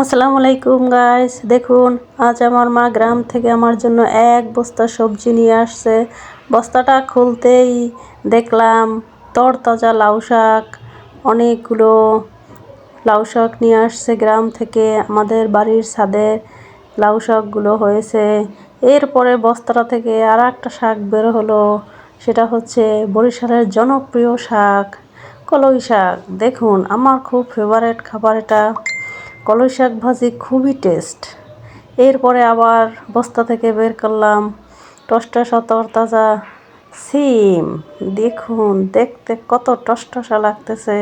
আসসালামু আলাইকুম গাইস দেখুন, আজ আমার মা গ্রাম থেকে আমার জন্য এক বস্তা সবজি নিয়ে আসছে। বস্তাটা খুলতেই দেখলাম তরতাজা লাউ শাক, অনেকগুলো লাউ শাক নিয়ে আসছে গ্রাম থেকে। আমাদের বাড়ির ছাদে লাউ শাকগুলো হয়েছে। এরপরে বস্তাটা থেকে আর একটা শাক বের হলো, সেটা হচ্ছে বরিশালের জনপ্রিয় শাক, কলই শাক। দেখুন, আমার খুব ফেভারেট খাবার এটা। কলই শাক ভাজি খুবই টেস্ট এরপরে আবার বস্তা থেকে বের করলাম টসটসা তরতাজা সিম, দেখুন, দেখতে কত টসটসা লাগতেছে।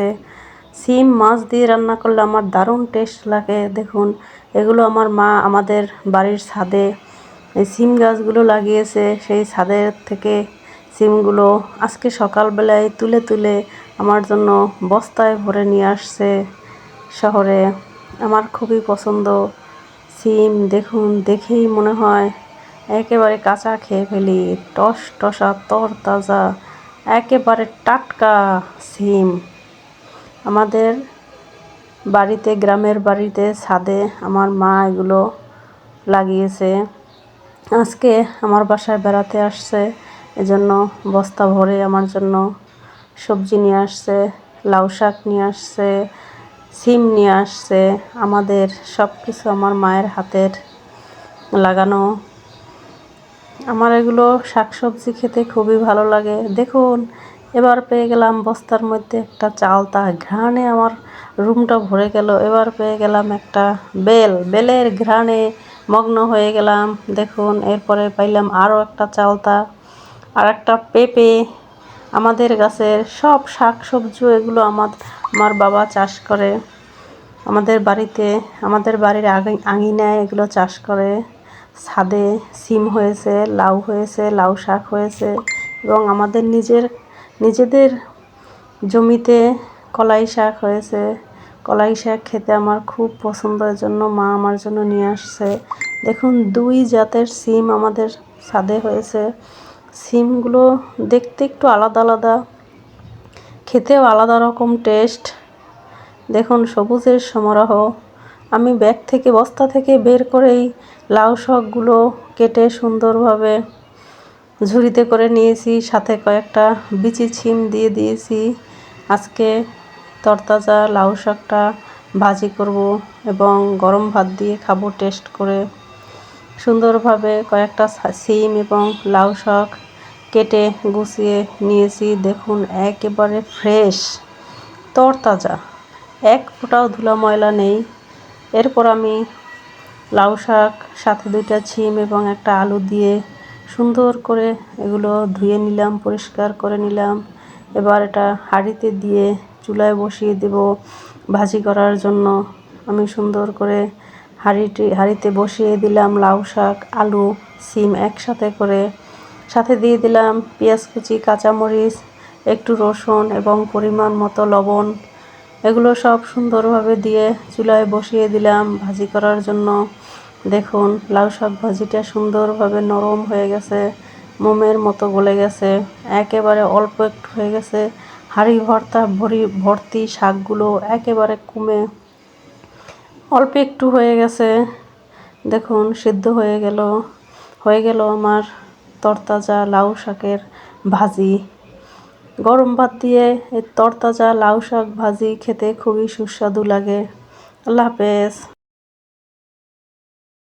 সিম মাছ দিয়ে রান্না করলে আমার দারুণ টেস্ট লাগে, দেখুন। এগুলো আমার মা আমাদের বাড়ির ছাদে এই সিম গাছগুলো লাগিয়েছে, সেই ছাদের থেকে সিমগুলো আজকে সকালবেলায় তুলে তুলে আমার জন্য বস্তায় ভরে নিয়ে আসছে শহরে। আমার খুবই পছন্দ। সিম দেখুন, দেখেই মনে হয় একেবারে কাঁচা খেয়ে ফেলি। টস টসা তর তাজা একেবারে টাটকা সিম। আমাদের বাড়িতে, গ্রামের বাড়িতে, ছাদে আমার মা এগুলো লাগিয়েছে। আজকে আমার বাসায় বেড়াতে আসছে, এজন্য বস্তা ভরে আমার জন্য সবজি নিয়ে আসছে, লাউ শাক নিয়ে আসছে সিম নিয়ে আসছে। আমাদের সব কিছু আমার মায়ের হাতের লাগানো। আমার এগুলো শাকসবজি খেতে খুবই ভালো লাগে। দেখুন, এবার পেয়ে গেলাম বস্তার মধ্যে একটা চালতা। ঘ্রাণে আমার রুমটা ভরে গেল। এবার পেয়ে গেলাম একটা বেল। বেলের ঘ্রাণে মগ্ন হয়ে গেলাম। দেখুন, এরপরে পাইলাম আরও একটা চালতা। আর একটা পেঁপে। আমাদের গাছের সব শাক সবজি, এগুলো আমার আমার বাবা চাষ করে। আমাদের বাড়িতে, আমাদের বাড়ির আঙিনায় এগুলো চাষ করে। ছাদে সিম হয়েছে, লাউ হয়েছে, লাউ শাক হয়েছে এবং আমাদের নিজের, নিজেদের জমিতে কলাই শাক হয়েছে। কলাই শাক খেতে আমার খুব পছন্দের জন্য মা আমার জন্য নিয়ে আসছে। দেখুন, দুই জাতের সিম আমাদের ছাদে হয়েছে। সিমগুলো দেখতে একটু আলাদা আলাদা, খেতেও আলাদা রকম টেস্ট দেখুন, সবুজের সমারোহ। আমি ব্যাগ থেকে, বস্তা থেকে বের করেই লাউ শাকগুলো কেটে সুন্দরভাবে ঝুড়িতে করে নিয়েছি, সাথে কয়েকটা বিচি ছিম দিয়ে দিয়েছি। আজকে তরতাজা লাউ শাকটা ভাজি করব এবং গরম ভাত দিয়ে খাব টেস্ট করে। সুন্দরভাবে কয়েকটা সিম এবং লাউ শাক কেটে গুছিয়ে নিয়েছি। দেখুন, একেবারে ফ্রেশ, তরতাজা। এক ফোঁটাও ধুলা ময়লা নেই। এরপর আমি লাউ শাক, সাথে দুইটা ছিম এবং একটা আলু দিয়ে সুন্দর করে এগুলো ধুয়ে নিলাম, পরিষ্কার করে নিলাম। এবার এটা হাঁড়িতে দিয়ে চুলায় বসিয়ে দেব। ভাজি করার জন্য আমি সুন্দর করে হাঁড়িটি, হাঁড়িতে বসিয়ে দিলাম লাউ শাক, আলু, সিম একসাথে করে। সাথে দিয়ে দিলাম পেঁয়াজ কুচি, কাঁচামরিচ, একটু রসুন এবং পরিমাণ মতো লবণ। এগুলো সব সুন্দরভাবে দিয়ে চুলায় বসিয়ে দিলাম ভাজি করার জন্য। দেখুন, লাউ শাক ভাজিটা সুন্দরভাবে নরম হয়ে গেছে, মোমের মতো গলে গেছে, একেবারে অল্প একটু হয়ে গেছে। হাঁড়ি ভর্তা, ভরি, ভর্তি শাকগুলো একেবারে কমে। অল্প একটু হয়ে গেছে। দেখুন, সিদ্ধ হয়ে গেল। হয়ে গেল আমার তরতাজা লাউ শাকের ভাজি। গরম ভাত দিয়ে এই তরতাজা লাউ শাক ভাজি খেতে খুবই সুস্বাদু লাগে। আল্লাহ হাফেজ।